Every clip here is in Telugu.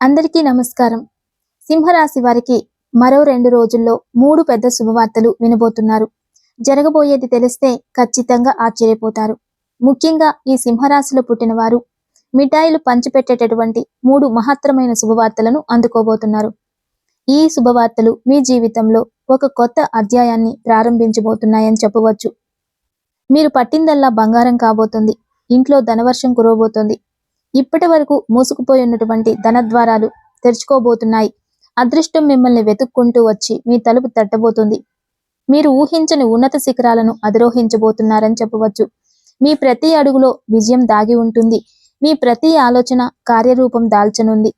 అందరికీ నమస్కారం. సింహరాశి వారికి మరో రెండు రోజుల్లో మూడు పెద్ద శుభవార్తలు వినబోతున్నారు. జరగబోయేది తెలిస్తే ఖచ్చితంగా ఆశ్చర్యపోతారు. ముఖ్యంగా ఈ సింహరాశిలో పుట్టిన వారు మిఠాయిలు పంచిపెట్టేటటువంటి మూడు మహత్తరమైన శుభవార్తలను అందుకోబోతున్నారు. ఈ శుభవార్తలు మీ జీవితంలో ఒక కొత్త అధ్యాయాన్ని ప్రారంభించబోతున్నాయని చెప్పవచ్చు. మీరు పట్టిందల్లా బంగారం కాబోతుంది. ఇంట్లో ధనవర్షం కురవబోతోంది. ఇప్పటి వరకు మూసుకుపోయి ఉన్నటువంటి ధనద్వారాలు తెరుచుకోబోతున్నాయి. అదృష్టం మిమ్మల్ని వెతుక్కుంటూ వచ్చి మీ తలుపు తట్టబోతుంది. మీరు ఊహించని ఉన్నత శిఖరాలను అధిరోహించబోతున్నారని చెప్పవచ్చు. మీ ప్రతి అడుగులో విజయం దాగి ఉంటుంది. మీ ప్రతి ఆలోచన కార్యరూపం దాల్చనుంది.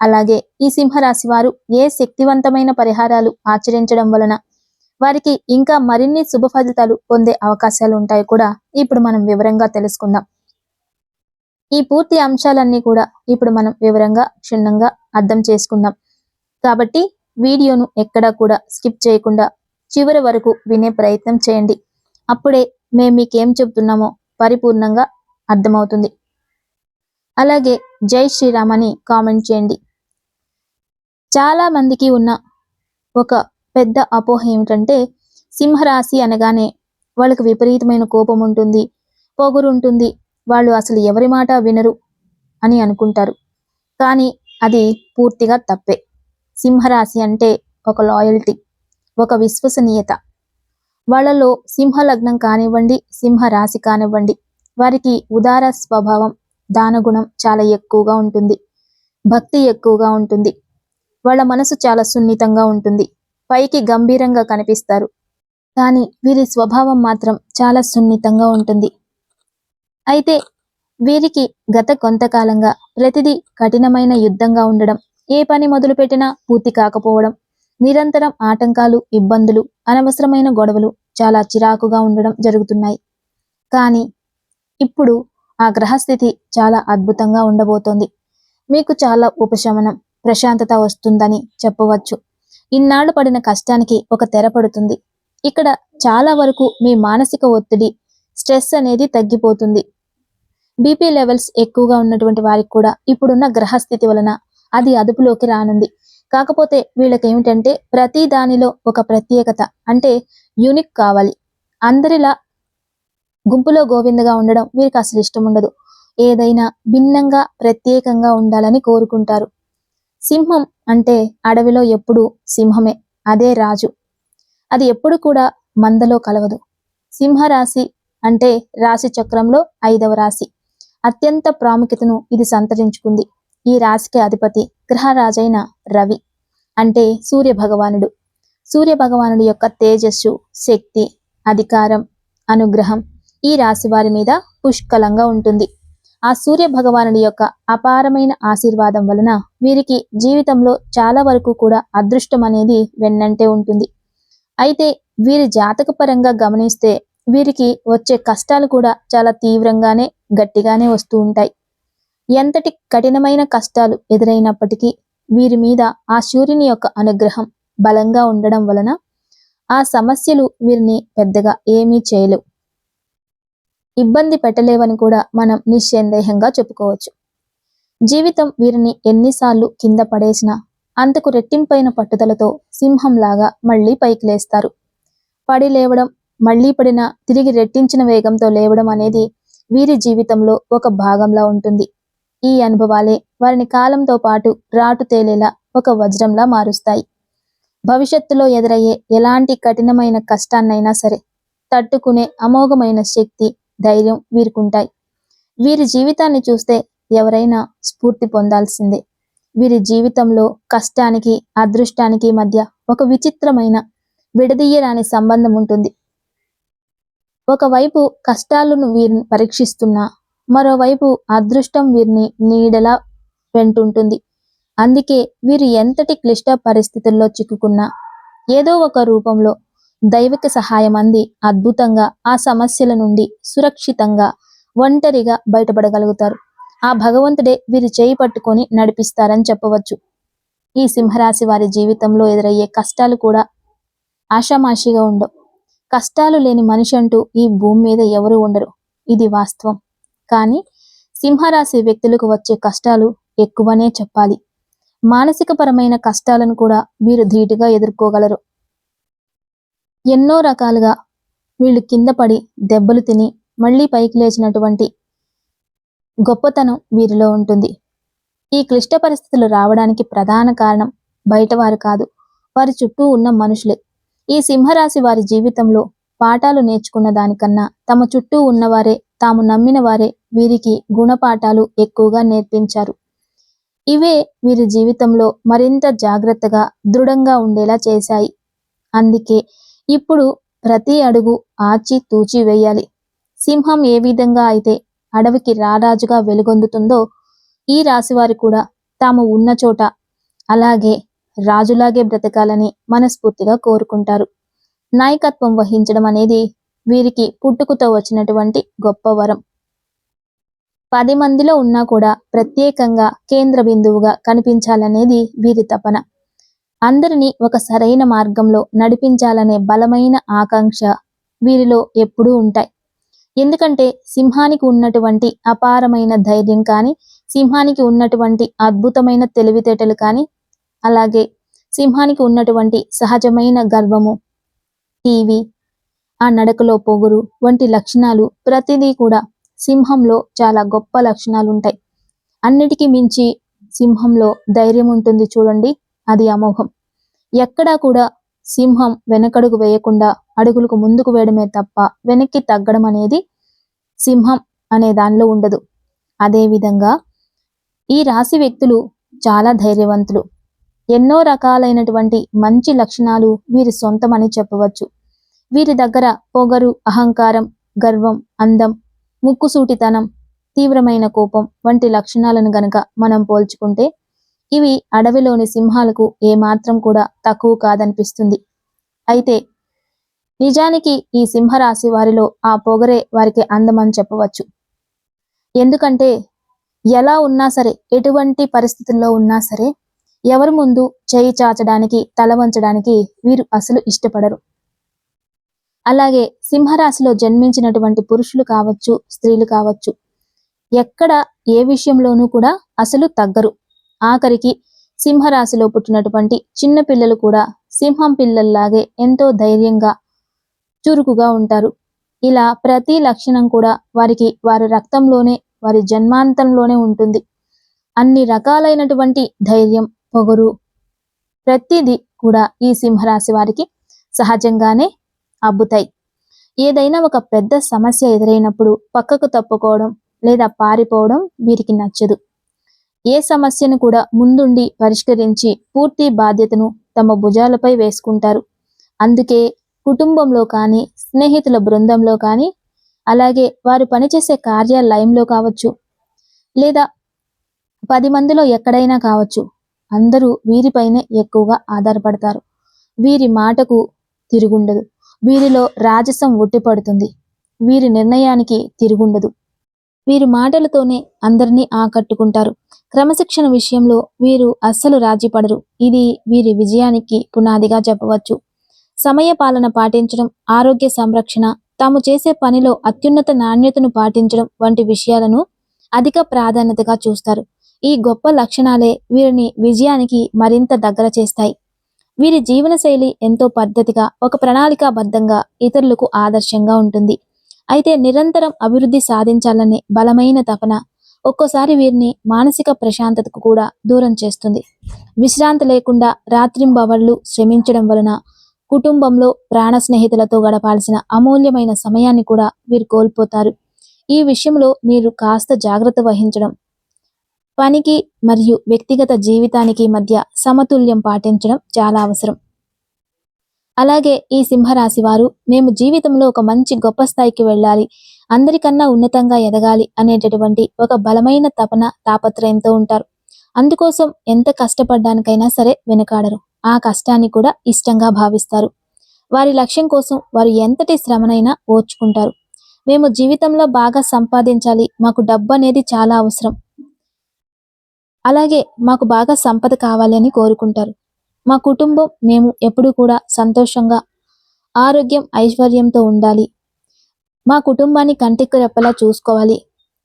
అలాగే ఈ సింహరాశి వారు ఏ శక్తివంతమైన పరిహారాలు ఆచరించడం వలన వారికి ఇంకా మరిన్ని శుభ ఫలితాలు పొందే అవకాశాలు ఉంటాయి కూడా. ఇప్పుడు మనం వివరంగా తెలుసుకుందాం. ఈ పూర్తి అంశాలన్నీ కూడా ఇప్పుడు మనం వివరంగా క్షుణ్ణంగా అర్థం చేసుకుందాం. కాబట్టి వీడియోను ఎక్కడా కూడా స్కిప్ చేయకుండా చివరి వరకు వినే ప్రయత్నం చేయండి. అప్పుడే మేము మీకేం చెబుతున్నామో పరిపూర్ణంగా అర్థమవుతుంది. అలాగే జై శ్రీరామ్ అని కామెంట్ చేయండి. చాలా మందికి ఉన్న ఒక పెద్ద అపోహ ఏమిటంటే సింహరాశి అనగానే వాళ్ళకి విపరీతమైన కోపం ఉంటుంది పొగురు ఉంటుంది వాళ్ళు అసలు ఎవరి మాట వినరు అని అనుకుంటారు. కానీ అది పూర్తిగా తప్పే. సింహరాశి అంటే ఒక లాయల్టీ ఒక విశ్వసనీయత. వాళ్ళలో సింహ లగ్నం కానివ్వండి సింహ రాశి కానివ్వండి వారికి ఉదార స్వభావం దానగుణం చాలా ఎక్కువగా ఉంటుంది. భక్తి ఎక్కువగా ఉంటుంది. వాళ్ళ మనసు చాలా సున్నితంగా ఉంటుంది. పైకి గంభీరంగా కనిపిస్తారు. కానీ వీరి స్వభావం మాత్రం చాలా సున్నితంగా ఉంటుంది. అయితే వీరికి గత కొంతకాలంగా ప్రతిదీ కఠినమైన యుద్ధంగా ఉండడం ఏ పని మొదలుపెట్టినా పూర్తి కాకపోవడం నిరంతరం ఆటంకాలు ఇబ్బందులు అనవసరమైన గొడవలు చాలా చిరాకుగా ఉండడం జరుగుతున్నాయి. కానీ ఇప్పుడు ఆ గ్రహస్థితి చాలా అద్భుతంగా ఉండబోతోంది. మీకు చాలా ఉపశమనం ప్రశాంతత వస్తుందని చెప్పవచ్చు. ఇన్నాళ్ళు పడిన కష్టానికి ఒక తెర పడుతుంది. ఇక్కడ చాలా వరకు మీ మానసిక ఒత్తిడి స్ట్రెస్ అనేది తగ్గిపోతుంది. బీపీ లెవెల్స్ ఎక్కువగా ఉన్నటువంటి వారికి కూడా ఇప్పుడున్న గ్రహస్థితి వలన అది అదుపులోకి రానుంది. కాకపోతే వీళ్ళకి ఏమిటంటే ప్రతి దానిలో ఒక ప్రత్యేకత అంటే యూనిక్ కావాలి. అందరిలా గుంపులో గోవిందగా ఉండడం వీరికి అసలు ఇష్టం ఉండదు ఏదైనా భిన్నంగా ప్రత్యేకంగా ఉండాలని కోరుకుంటారు. సింహం అంటే అడవిలో ఎప్పుడు సింహమే అదే రాజు. అది ఎప్పుడు కూడా మందలో కలవదు. సింహరాశి అంటే రాశి చక్రంలో ఐదవ రాశి. అత్యంత ప్రాముఖ్యతను ఇది సంతరించుకుంది. ఈ రాశికి అధిపతి గ్రహరాజైన రవి. అంటే సూర్య భగవానుడు సూర్య భగవానుడి యొక్క తేజస్సు శక్తి అధికారం అనుగ్రహం ఈ రాశి వారి మీద పుష్కలంగా ఉంటుంది. ఆ సూర్య భగవానుడి యొక్క అపారమైన ఆశీర్వాదం వలన వీరికి జీవితంలో చాలా వరకు కూడా అదృష్టం అనేది వెన్నంటే ఉంటుంది. అయితే వీరి జాతక పరంగా గమనిస్తే వీరికి వచ్చే కష్టాలు కూడా చాలా తీవ్రంగానే గట్టిగానే వస్తూ ఉంటాయి. ఎంతటి కఠినమైన కష్టాలు ఎదురైనప్పటికీ వీరి మీద ఆ సూర్యుని యొక్క అనుగ్రహం బలంగా ఉండడం వలన ఆ సమస్యలు వీరిని పెద్దగా ఏమీ చేయలేవు. ఇబ్బంది పెట్టలేవని కూడా మనం నిస్సందేహంగా చెప్పుకోవచ్చు. జీవితం వీరిని ఎన్నిసార్లు కింద పడేసినా అంతకు రెట్టింపైన పట్టుదలతో సింహంలాగా మళ్ళీ పైకి లేస్తారు. పడి లేవడం మళ్ళీ పడిన తిరిగి రెట్టించిన వేగంతో లేవడం అనేది వీరి జీవితంలో ఒక భాగంలా ఉంటుంది. ఈ అనుభవాలే వారిని కాలంతో పాటు రాటు తేలేలా ఒక వజ్రంలా మారుస్తాయి. భవిష్యత్తులో ఎదురయ్యే ఎలాంటి కఠినమైన కష్టాన్నైనా సరే తట్టుకునే అమోఘమైన శక్తి ధైర్యం వీరుకుంటాయి. వీరి జీవితాన్ని చూస్తే ఎవరైనా స్ఫూర్తి పొందాల్సిందే. వీరి జీవితంలో కష్టానికి అదృష్టానికి మధ్య ఒక విచిత్రమైన విడదీయరాని సంబంధం ఉంటుంది ఒకవైపు కష్టాలను వీరిని పరీక్షిస్తున్నా మరోవైపు అదృష్టం వీరిని నీడలా వెంటుంటుంది. అందుకే వీరు ఎంతటి క్లిష్ట పరిస్థితుల్లో చిక్కుకున్నా ఏదో ఒక రూపంలో దైవిక సహాయం అంది. అద్భుతంగా ఆ సమస్యల నుండి సురక్షితంగా ఒంటరిగా బయటపడగలుగుతారు. ఆ భగవంతుడే వీరు చేయి పట్టుకొని నడిపిస్తారని చెప్పవచ్చు. ఈ సింహరాశి వారి జీవితంలో ఎదురయ్యే కష్టాలు కూడా ఆషామాషిగా ఉండవు. కష్టాలు లేని మనిషి అంటూ ఈ భూమి మీద ఎవరు ఉండరు. ఇది వాస్తవం. కానీ సింహరాశి వ్యక్తులకు వచ్చే కష్టాలు ఎక్కువనే చెప్పాలి. మానసికపరమైన కష్టాలను కూడా వీరు ధీటుగా ఎదుర్కోగలరు. ఎన్నో రకాలుగా వీళ్ళు కింద పడి దెబ్బలు తిని మళ్ళీ పైకి లేచినటువంటి గొప్పతనం వీరిలో ఉంటుంది. ఈ క్లిష్ట పరిస్థితులు రావడానికి ప్రధాన కారణం బయటవారు కాదు. వారి చుట్టూ ఉన్న మనుషులే. ఈ సింహరాశి వారి జీవితంలో పాఠాలు నేర్చుకున్న దానికన్నా తమ చుట్టూ ఉన్నవారే తాము నమ్మిన వారే వీరికి గుణపాఠాలు ఎక్కువగా నేర్పించారు. ఇవే వీరి జీవితంలో మరింత జాగ్రత్తగా దృఢంగా ఉండేలా చేశాయి. అందుకే ఇప్పుడు ప్రతి అడుగు ఆచి తూచి వేయాలి. సింహం ఏ విధంగా అయితే అడవికి రారాజుగా వెలుగొందుతుందో ఈ రాశివారు కూడా తాము ఉన్న చోట అలాగే రాజులాగే బ్రతకాలని మనస్ఫూర్తిగా కోరుకుంటారు. నాయకత్వం వహించడం అనేది వీరికి పుట్టుకతో వచ్చినటువంటి గొప్ప వరం. పది మందిలో ఉన్నా కూడా ప్రత్యేకంగా కేంద్ర బిందువుగా కనిపించాలనేది వీరి తపన. అందరినీ ఒక సరైన మార్గంలో నడిపించాలనే బలమైన ఆకాంక్ష వీరిలో ఎప్పుడూ ఉంటాయి. ఎందుకంటే సింహానికి ఉన్నటువంటి అపారమైన ధైర్యం కానీ సింహానికి ఉన్నటువంటి అద్భుతమైన తెలివితేటలు కానీ అలాగే సింహానికి ఉన్నటువంటి సహజమైన గర్వము టీవీ ఆ నడకలో పొగురు వంటి లక్షణాలు ప్రతిదీ కూడా సింహంలో చాలా గొప్ప లక్షణాలు ఉంటాయి అన్నిటికీ మించి సింహంలో ధైర్యం ఉంటుంది చూడండి అది అమోఘం. ఎక్కడా కూడా సింహం వెనకడుగు వేయకుండా అడుగులకు ముందుకు వేయడమే తప్ప వెనక్కి తగ్గడం అనేది సింహం అనే దానిలో ఉండదు. అదేవిధంగా ఈ రాశి వ్యక్తులు చాలా ధైర్యవంతులు. ఎన్నో రకాలైనటువంటి మంచి లక్షణాలు వీరి సొంతమని చెప్పవచ్చు. వీరి దగ్గర పొగరు అహంకారం గర్వం అందం ముక్కుసూటితనం తీవ్రమైన కోపం వంటి లక్షణాలను గనక మనం పోల్చుకుంటే ఇవి అడవిలోని సింహాలకు ఏమాత్రం కూడా తక్కువ కాదనిపిస్తుంది. అయితే నిజానికి ఈ సింహరాశి వారిలో ఆ పొగరే వారికి అందమని చెప్పవచ్చు. ఎందుకంటే ఎలా ఉన్నా సరే ఎటువంటి పరిస్థితుల్లో ఉన్నా సరే ఎవరి ముందు చేయి చాచడానికి తల వంచడానికి వీరు అసలు ఇష్టపడరు. అలాగే సింహరాశిలో జన్మించినటువంటి పురుషులు కావచ్చు స్త్రీలు కావచ్చు ఎక్కడ ఏ విషయంలోనూ కూడా అసలు తగ్గరు. ఆఖరికి సింహరాశిలో పుట్టినటువంటి చిన్న పిల్లలు కూడా సింహం పిల్లల్లాగే ఎంతో ధైర్యంగా చురుకుగా ఉంటారు. ఇలా ప్రతి లక్షణం కూడా వారికి వారి రక్తంలోనే వారి జన్మాంతంలోనే ఉంటుంది. అన్ని రకాలైనటువంటి ధైర్యం పొగరు. ప్రతిదీ కూడా ఈ సింహరాశి వారికి సహజంగానే అబ్బుతాయి. ఏదైనా ఒక పెద్ద సమస్య ఎదురైనప్పుడు పక్కకు తప్పుకోవడం లేదా పారిపోవడం వీరికి నచ్చదు. ఏ సమస్యను కూడా ముందుండి పరిష్కరించి పూర్తి బాధ్యతను తమ భుజాలపై వేసుకుంటారు. అందుకే కుటుంబంలో కానీ స్నేహితుల బృందంలో కానీ అలాగే వారు పనిచేసే కార్యాలయంలో కావచ్చు లేదా పది మందిలో ఎక్కడైనా కావచ్చు అందరూ వీరిపైనే ఎక్కువగా ఆధారపడతారు. వీరి మాటకు తిరుగుండదు. వీరిలో రాజసం ఉట్టిపడుతుంది వీరి నిర్ణయానికి తిరుగుండదు. వీరి మాటలతోనే అందరినీ ఆకట్టుకుంటారు. క్రమశిక్షణ విషయంలో వీరు అస్సలు రాజీపడరు ఇది వీరి విజయానికి పునాదిగా చెప్పవచ్చు. సమయ పాలన పాటించడం ఆరోగ్య సంరక్షణ తాము చేసే పనిలో అత్యున్నత నాణ్యతను పాటించడం వంటి విషయాలను అధిక ప్రాధాన్యతగా చూస్తారు. ఈ గొప్ప లక్షణాలే వీరిని విజయానికి మరింత దగ్గర చేస్తాయి. వీరి జీవనశైలి ఎంతో పద్ధతిగా ఒక ప్రణాళికాబద్ధంగా ఇతరులకు ఆదర్శంగా ఉంటుంది. అయితే నిరంతరం అభివృద్ధి సాధించాలనే బలమైన తపన ఒక్కోసారి వీరిని మానసిక ప్రశాంతతకు కూడా దూరం చేస్తుంది. విశ్రాంతి లేకుండా రాత్రింబవళ్ళు శ్రమించడం వలన కుటుంబంలో ప్రాణ స్నేహితులతో గడపాల్సిన అమూల్యమైన సమయాన్ని కూడా వీరు కోల్పోతారు. ఈ విషయంలో మీరు కాస్త జాగ్రత్త వహించడం పనికి మరియు వ్యక్తిగత జీవితానికి మధ్య సమతుల్యం పాటించడం చాలా అవసరం. అలాగే ఈ సింహరాశి వారు మేము జీవితంలో ఒక మంచి గొప్ప స్థాయికి వెళ్ళాలి అందరికన్నా ఉన్నతంగా ఎదగాలి అనేటటువంటి ఒక బలమైన తపన తాపత్రయంతో ఉంటారు. అందుకోసం ఎంత కష్టపడ్డానికైనా సరే వెనుకాడరు. ఆ కష్టాన్ని కూడా ఇష్టంగా భావిస్తారు. వారి లక్ష్యం కోసం వారు ఎంతటి శ్రమనైనా ఓర్చుకుంటారు. మేము జీవితంలో బాగా సంపాదించాలి మాకు డబ్బు అనేది చాలా అవసరం అలాగే మాకు బాగా సంపద కావాలి అని కోరుకుంటారు. మా కుటుంబం మేము ఎప్పుడూ కూడా సంతోషంగా ఆరోగ్యం ఐశ్వర్యంతో ఉండాలి. మా కుటుంబాన్ని కంటికి రెప్పలా చూసుకోవాలి.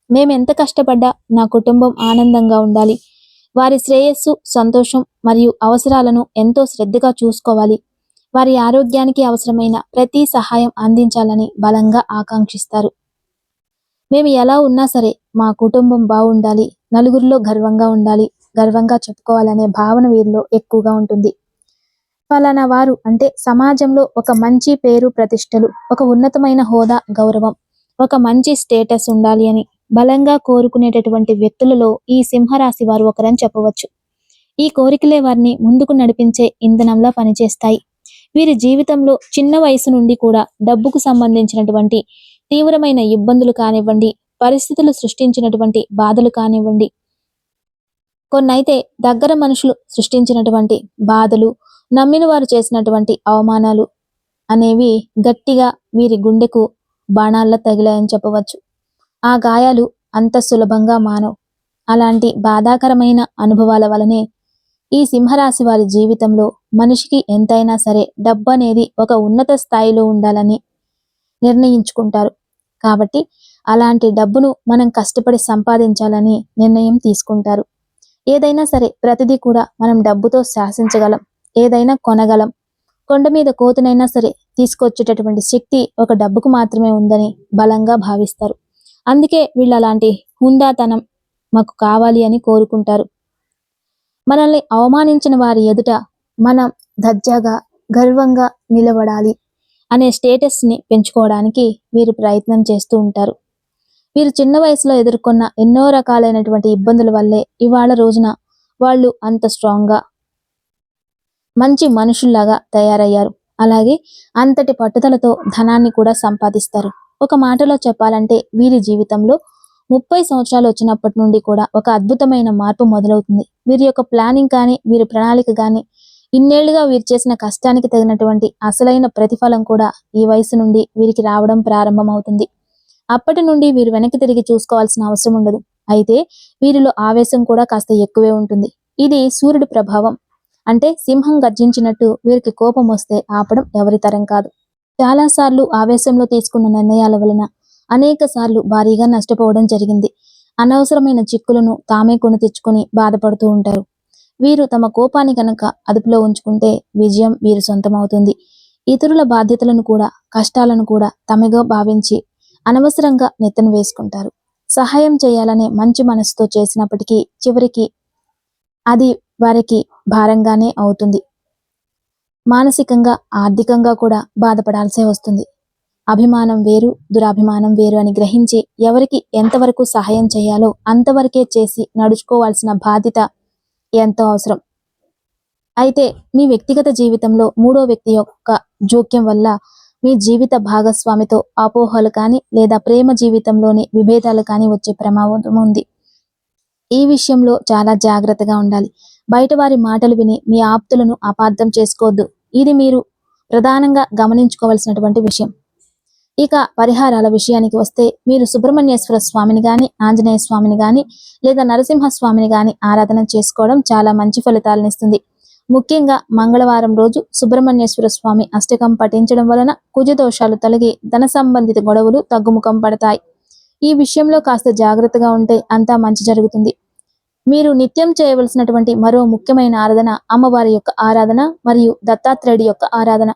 మేము ఎంత కష్టపడ్డా నా కుటుంబం ఆనందంగా ఉండాలి. వారి శ్రేయస్సు సంతోషం మరియు అవసరాలను ఎంతో శ్రద్ధగా చూసుకోవాలి. వారి ఆరోగ్యానికి అవసరమైన ప్రతి సహాయం అందించాలని బలంగా ఆకాంక్షిస్తారు. మేము ఎలా ఉన్నా సరే మా కుటుంబం బాగుండాలి. నలుగురిలో గర్వంగా ఉండాలి. గర్వంగా చెప్పుకోవాలనే భావన వీరిలో ఎక్కువగా ఉంటుంది. ఫలానా వారు అంటే సమాజంలో ఒక మంచి పేరు ప్రతిష్టలు ఒక ఉన్నతమైన హోదా గౌరవం ఒక మంచి స్టేటస్ ఉండాలి అని బలంగా కోరుకునేటటువంటి వ్యక్తులలో ఈ సింహరాశి వారు ఒకరని చెప్పవచ్చు. ఈ కోరికలే వారిని ముందుకు నడిపించే ఇంధనంలా పనిచేస్తాయి. వీరి జీవితంలో చిన్న వయసు నుండి కూడా డబ్బుకు సంబంధించినటువంటి తీవ్రమైన ఇబ్బందులు కానివ్వండి పరిస్థితులు సృష్టించినటువంటి బాధలు కానివ్వండి. కొన్నైతే దగ్గర మనుషులు సృష్టించినటువంటి బాధలు నమ్మిన వారు చేసినటువంటి అవమానాలు అనేవి గట్టిగా వీరి గుండెకు బాణాల్లో తగిలాయని చెప్పవచ్చు. ఆ గాయాలు అంత సులభంగా మానవు. అలాంటి బాధాకరమైన అనుభవాల వలనే ఈ సింహరాశి వారి జీవితంలో మనిషికి ఎంతైనా సరే డబ్బు అనేది ఒక ఉన్నత స్థాయిలో ఉండాలని నిర్ణయించుకుంటారు. కాబట్టి అలాంటి డబ్బును మనం కష్టపడి సంపాదించాలని నిర్ణయం తీసుకుంటారు. ఏదైనా సరే ప్రతిదీ కూడా మనం డబ్బుతో శాసించగలం ఏదైనా కొనగలం. కొండ మీద కోతునైనా సరే తీసుకొచ్చేటటువంటి శక్తి ఒక డబ్బుకు మాత్రమే ఉందని బలంగా భావిస్తారు. అందుకే వీళ్ళు అలాంటి హుందాతనం మాకు కావాలి అని కోరుకుంటారు. మనల్ని అవమానించిన వారి ఎదుట మనం దర్జాగా గర్వంగా నిలబడాలి అనే స్టేటస్ని పెంచుకోవడానికి వీరు ప్రయత్నం చేస్తూ ఉంటారు. వీరు చిన్న వయసులో ఎదుర్కొన్న ఎన్నో రకాలైనటువంటి ఇబ్బందుల వల్లే ఇవాళ రోజున వాళ్ళు అంత స్ట్రాంగ్గా మంచి మనుషుల్లాగా తయారయ్యారు. అలాగే అంతటి పట్టుదలతో ధనాన్ని కూడా సంపాదిస్తారు. ఒక మాటలో చెప్పాలంటే వీరి జీవితంలో ముప్పై సంవత్సరాలు వచ్చినప్పటి నుండి కూడా ఒక అద్భుతమైన మార్పు మొదలవుతుంది. వీరి యొక్క ప్లానింగ్ కానీ వీరి ప్రణాళిక కానీ ఇన్నేళ్ళుగా వీరు చేసిన కష్టానికి తగినటువంటి అసలైన ప్రతిఫలం కూడా ఈ వయసు నుండి వీరికి రావడం ప్రారంభమవుతుంది. అప్పటి నుండి వీరు వెనక్కి తిరిగి చూసుకోవాల్సిన అవసరం ఉండదు. అయితే వీరిలో ఆవేశం కూడా కాస్త ఎక్కువే ఉంటుంది. ఇది సూర్యుడి ప్రభావం. అంటే సింహం గర్జించినట్టు వీరికి కోపం వస్తే ఆపడం ఎవరి తరం కాదు. చాలా సార్లు ఆవేశంలో తీసుకున్న నిర్ణయాల వలన అనేక సార్లు భారీగా నష్టపోవడం జరిగింది. అనవసరమైన చిక్కులను తామే కొని తెచ్చుకొని బాధపడుతూ ఉంటారు. వీరు తమ కోపాన్ని కనుక అదుపులో ఉంచుకుంటే విజయం వీరి సొంతమవుతుంది. ఇతరుల బాధ్యతలను కూడా కష్టాలను కూడా తమగా భావించి అనవసరంగా నెత్తను వేసుకుంటారు. సహాయం చేయాలనే మంచి మనసుతో చేసినప్పటికీ చివరికి అది వారికి భారంగానే అవుతుంది. మానసికంగా ఆర్థికంగా కూడా బాధపడాల్సే వస్తుంది. అభిమానం వేరు దురాభిమానం వేరు అని గ్రహించి ఎవరికి ఎంతవరకు సహాయం చేయాలో అంతవరకే చేసి నడుచుకోవాల్సిన బాధ్యత ఎంతో అవసరం. అయితే మీ వ్యక్తిగత జీవితంలో మూడో వ్యక్తి యొక్క జోక్యం వల్ల మీ జీవిత భాగస్వామితో అపోహలు కానీ లేదా ప్రేమ జీవితంలోని విభేదాలు కానీ వచ్చే ప్రమాదం ఉంది. ఈ విషయంలో చాలా జాగ్రత్తగా ఉండాలి. బయట వారి మాటలు విని మీ ఆప్తులను అపార్థం చేసుకోవద్దు. ఇది మీరు ప్రధానంగా గమనించుకోవాల్సినటువంటి విషయం. ఇక పరిహారాల విషయానికి వస్తే మీరు సుబ్రహ్మణ్యేశ్వర స్వామిని గాని ఆంజనేయ స్వామిని గాని లేదా నరసింహ స్వామిని గాని ఆరాధన చేసుకోవడం చాలా మంచి ఫలితాలను ఇస్తుంది. ముఖ్యంగా మంగళవారం రోజు సుబ్రహ్మణ్యేశ్వర స్వామి అష్టకం పఠించడం వలన కుజ దోషాలు తొలగి ధన సంబంధిత గొడవలు తగ్గుముఖం పడతాయి. ఈ విషయంలో కాస్త జాగ్రత్తగా ఉంటే అంతా మంచి జరుగుతుంది. మీరు నిత్యం చేయవలసినటువంటి మరో ముఖ్యమైన ఆరాధన అమ్మవారి యొక్క ఆరాధన మరియు దత్తాత్రేయుడి యొక్క ఆరాధన.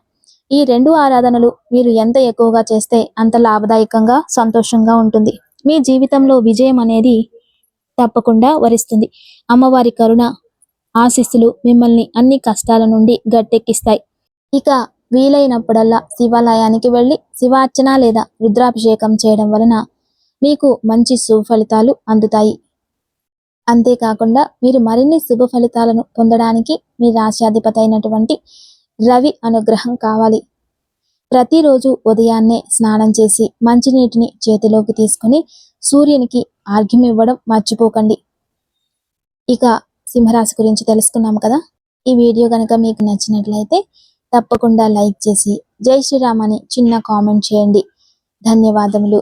ఈ రెండు ఆరాధనలు మీరు ఎంత ఎక్కువగా చేస్తే అంత లాభదాయకంగా సంతోషంగా ఉంటుంది. మీ జీవితంలో విజయం అనేది తప్పకుండా వరిస్తుంది. అమ్మవారి కరుణ ఆశీస్సులు మిమ్మల్ని అన్ని కష్టాల నుండి గట్టెక్కిస్తాయి. ఇక వీలైనప్పుడల్లా శివాలయానికి వెళ్ళి శివార్చన లేదా రుద్రాభిషేకం చేయడం వలన మీకు మంచి సుఫలితాలు అందుతాయి. అంతేకాకుండా మీరు మరిన్ని శుభ ఫలితాలను పొందడానికి మీ రాశ్యాధిపతి అయినటువంటి రవి అనుగ్రహం కావాలి. ప్రతిరోజు ఉదయాన్నే స్నానం చేసి మంచినీటిని చేతిలోకి తీసుకుని సూర్యునికి ఆర్ఘ్యం ఇవ్వడం మర్చిపోకండి. ఇక సింహరాశి గురించి తెలుసుకున్నాం కదా? ఈ వీడియో కనుక మీకు నచ్చినట్లయితే తప్పకుండా లైక్ చేసి జై శ్రీరామ్ అని చిన్న కామెంట్ చేయండి. ధన్యవాదములు.